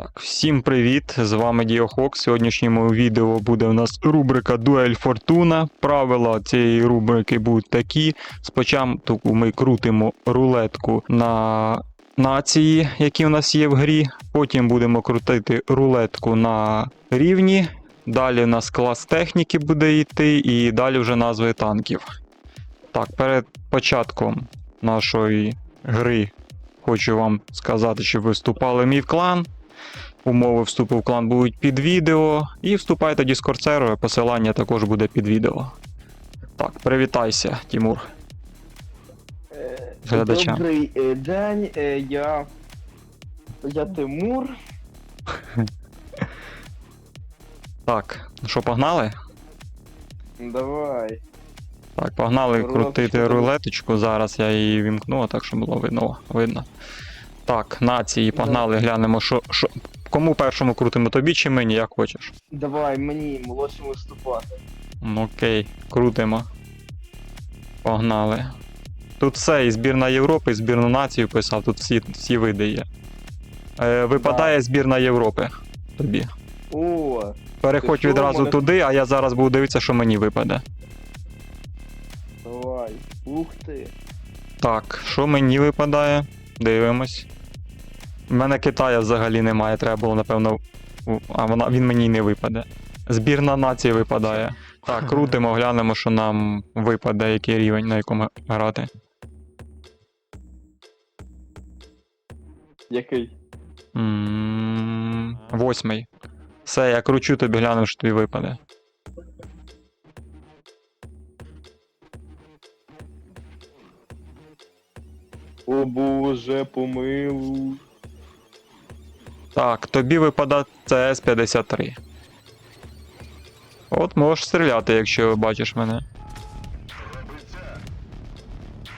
Так, всім привіт! З вами Діохок. В сьогоднішньому відео буде у нас рубрика Дуель Фортуна. Правила цієї рубрики будуть такі. Спочатку ми крутимо рулетку на нації, які у нас є в грі. Потім будемо крутити рулетку на рівні. Далі у нас клас техніки буде йти, і далі вже назви танків. Так, перед початком нашої гри хочу вам сказати, щоб ви вступали в мій клан. Умови вступу в клан будуть під відео. І вступайте Discord сервер, посилання також буде під відео. Так, привітайся, Тімур. Е, Глядачам. Добрий е, день, е, я. Я Тимур. Так, ну що, погнали? Давай. Так, погнали Рулеточку крутити рулеточку. Зараз я її вімкну, так щоб було видно. Видно. Так, нації, погнали, глянемо, що, що. Кому першому крутимо тобі чи мені, як хочеш. Давай мені молодшим виступати. Ну, Окей, крутимо. Погнали. Тут все, і збірна Європи, і збірну націю писав, тут всі, всі види є. Е, випадає збірна Європи тобі. О, Переходь відразу мене- туди, а я зараз буду дивитися, що мені випаде. давай. Ух ти. Так, що мені випадає? Дивимось. У мене Китая взагалі немає, треба було, напевно. А вона, він мені й не випаде. Збірна нації випадає. Так, крутимо, глянемо, що нам випаде, який рівень, на якому грати. Який? М, Восьмий. Все, я кручу тобі, гляну, що тобі випаде. О боже, помилуй. Так, тобі випадає cs 53 От можеш стріляти, якщо бачиш мене.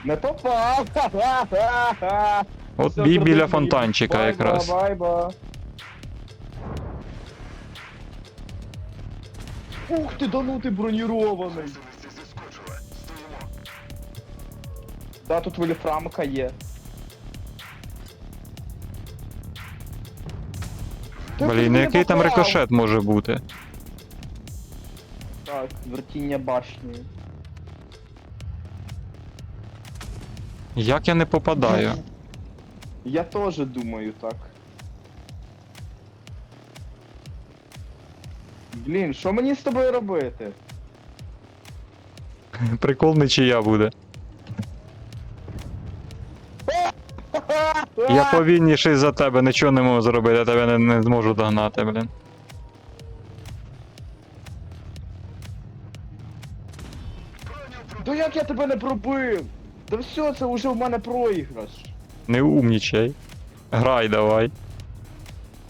Не попав! От бій біля фонтанчика Байба, якраз. Байба. Ух ти, да ну ти бронірований. Да, тут вольфрамка є. Блін, не який там рикошет може бути? Так, вертіння башні. Як я не попадаю? Я теж думаю так. Блін, що мені з тобою робити? Прикол нічия буде. Я повільніший за тебе, нічого не можу зробити, я тебе не, не зможу догнати, блін. Да як я тебе не пробив? Та все, це вже в мене проіграш. Не умнічай. Грай давай.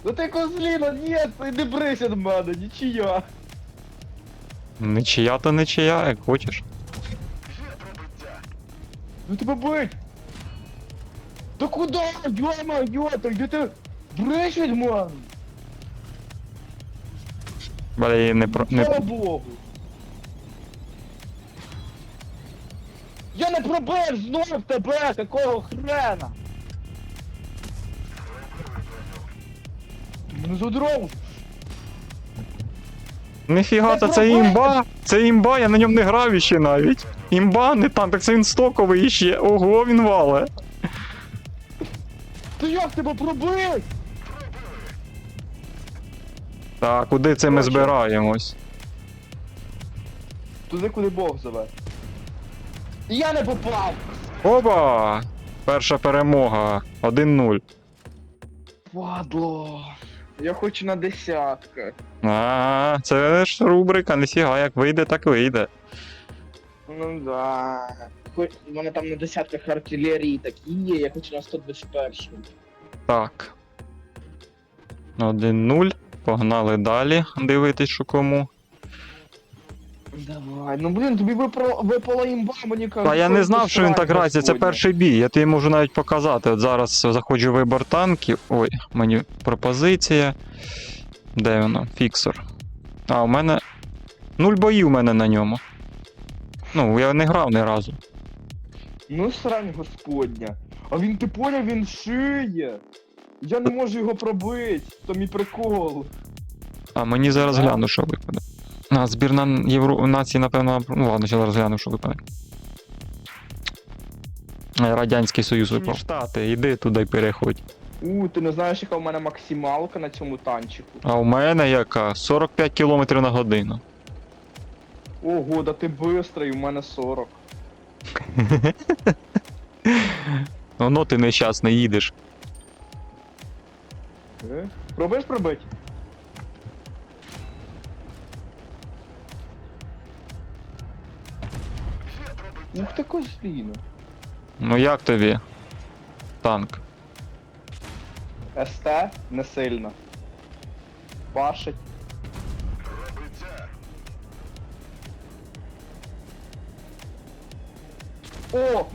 Да ти козліна, ні, ти не брись від мене, нічия. Нічия то нічия, як хочеш. Ну тебе бить! Да куда? Йома, йота, де ти бриш від мене? Блін, не про. Слава Не... Богу! Я не пробив знов тебе, какого хрена? Мене задров! Ніфіга, та це імба! Це імба, я на ньому не грав іще навіть. Імба, не там, так це він стоковий іще. Ого, він вале. Ти як тебе пробив? Так, куди це ми Короче. збираємось? Туди, куди Бог зове. Я не попав! Оба! Перша перемога. 1-0. Падло. Я хочу на десятках. А, це ж рубрика, ніфіга, як вийде, так вийде. Ну да. Хоч у мене там на десятках артилерії такі є, я хочу на 121. Так. 1-0. Погнали далі. Дивитись, що кому. Давай, ну блін, тобі випало, випала імба, мені кажуть. Та я не знав, що він так грається. Це перший бій. Я тобі можу навіть показати. От зараз заходжу в вибор танків. Ой, мені пропозиція. Де воно? Фіксор. А, у мене. Нуль боїв у мене на ньому. Ну, я не грав ні разу. Ну срань господня. А він ти поняв, він шиє. Я не можу його пробити, то мій прикол. А мені зараз гляну, що випаде. А, збірна Євро... нації, напевно, ну ладно, зараз гляну, що випаде. Радянський Союз випав. Штати, іди туди переходь. У, ти не знаєш, яка в мене максималка на цьому танчику. А у мене яка? 45 км на годину. Ого, да ти бистрий, у мене 40. Воно ти нещасний їдеш. Е? Пробуєш пробити? Ух ти козліно. Ну як тобі? Танк. СТ не сильно. Пашить. О!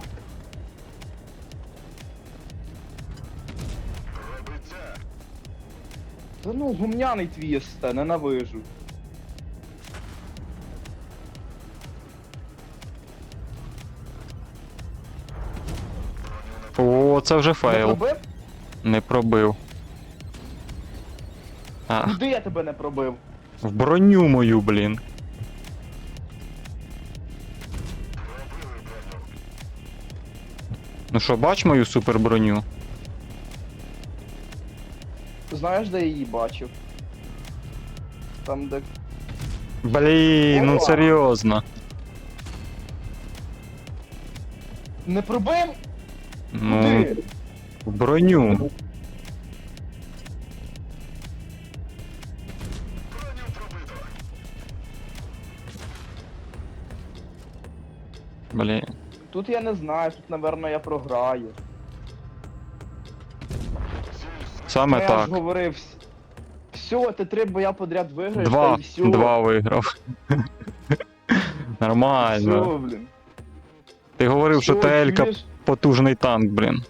Ну, гумняний твій СТ, ненавижу. О, це вже Не фейл. пробив? Не пробив. А, Куди я тебе не пробив? в броню мою, блін. Ну що, бач мою суперброню? Знаєш, де я її бачив? Там, де Блін, ну серйозно. Не пробив? Ну, Куди? в броню. Блін. Тут я не знаю, тут, напевно, я програю. Саме я так. ж говорив. Все, ти три боя подряд виграєш, Два. та і все. Два виграв. Нормально. Все, блін. Ти говорив, що Всьо, ТЛ-ка чуєш? потужний танк, блін.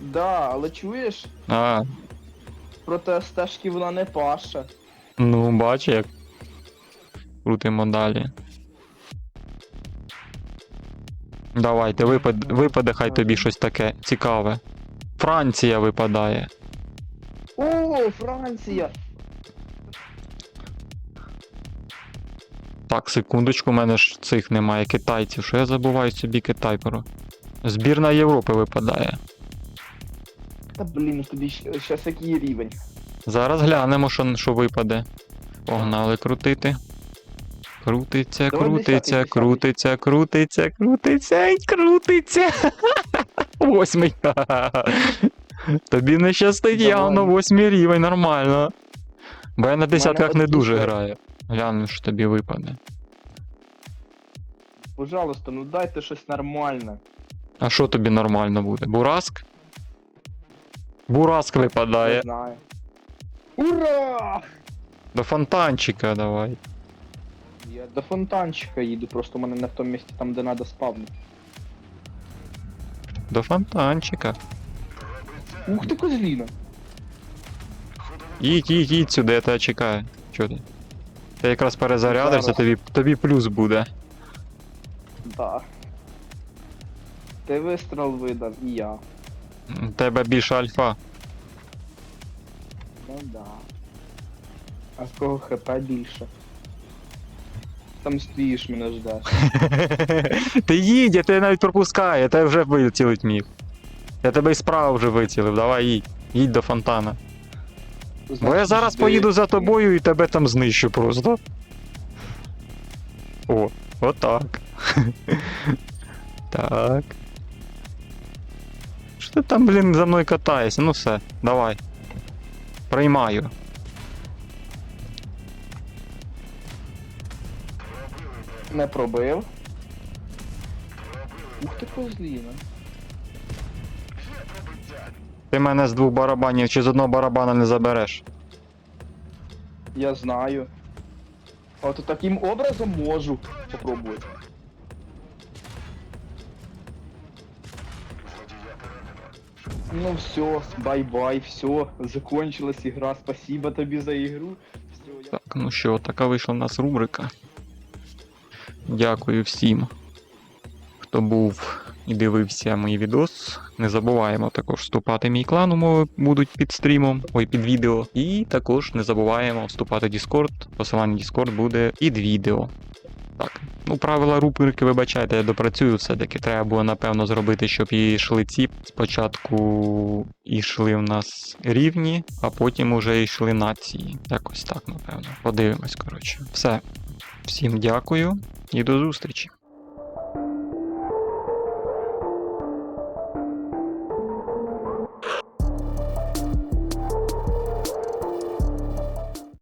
Да, але чуєш, А, проти стежки вона не паша. ну бач як. Крутимо далі. Давайте, випад... випаде хай тобі щось таке цікаве. Франція випадає. О, Франція! Так, секундочку, у мене ж цих немає китайців. Що я забуваю собі Китай про. Збірна Європи випадає. Та блін, тобі зараз який рівень. Зараз глянемо, що, що випаде. Погнали крутити. Крутиться, Давай крутиться, десятий, крутиться, крутиться, крутиться і крутиться. Восьмий. Тобі не щастить Давай. явно восьмий рівень, нормально. Бо я на десятках не дуже дуже. граю. Гляну, що тобі випаде. Пожалуйста, ну дайте щось нормальне. А що тобі нормально буде? Бураск? Бураск Не випадає. знаю. Ура! До фонтанчика давай. Я до фонтанчика їду, просто в мене не в тому місці, там де треба спавнити. До фонтанчика. Ух ти козліна! Їдь, їдь, їдь сюди, я тебе чекаю. Чого ти? Ти якраз перезарядишся, Зараз. тобі, тобі плюс буде. Да. Ти вистріл видав, і я. У тебе більше альфа. Ну да. А в кого хп більше? Там стоїш, мене ждеш. Ти їдь, я тебе навіть пропускаю, я тебе вже вицілить міг. Я тебе і справа вже вицілив, давай їдь. Їдь до фонтана. Бо я зараз поїду за тобою і тебе там знищу просто. О, отак. так. Що ти там, блін, за мною катаєшся? Ну все, давай. Приймаю. Не пробив. Ух ти козліна. Ти мене з двох барабанів чи з одного барабана не забереш. Я знаю. От таким образом можу попробувати. Ну все, бай-бай, все, закончилась игра. Спасибо тобі за ігру. Все, я... Так, ну що, така вийшла в нас рубрика. Дякую всім, хто був і дивився мій відос. Не забуваємо також вступати в мій клан, умови будуть під стрімом, ой, під відео. І також не забуваємо вступати в Discord. Посилання Discord буде під відео. Так, ну правила рубрики, вибачайте, я допрацюю все-таки. Треба було, напевно, зробити, щоб і йшли ці. Спочатку йшли в нас рівні, а потім уже йшли нації. Якось так, напевно. Подивимось, коротше. Все. Всім дякую і до зустрічі.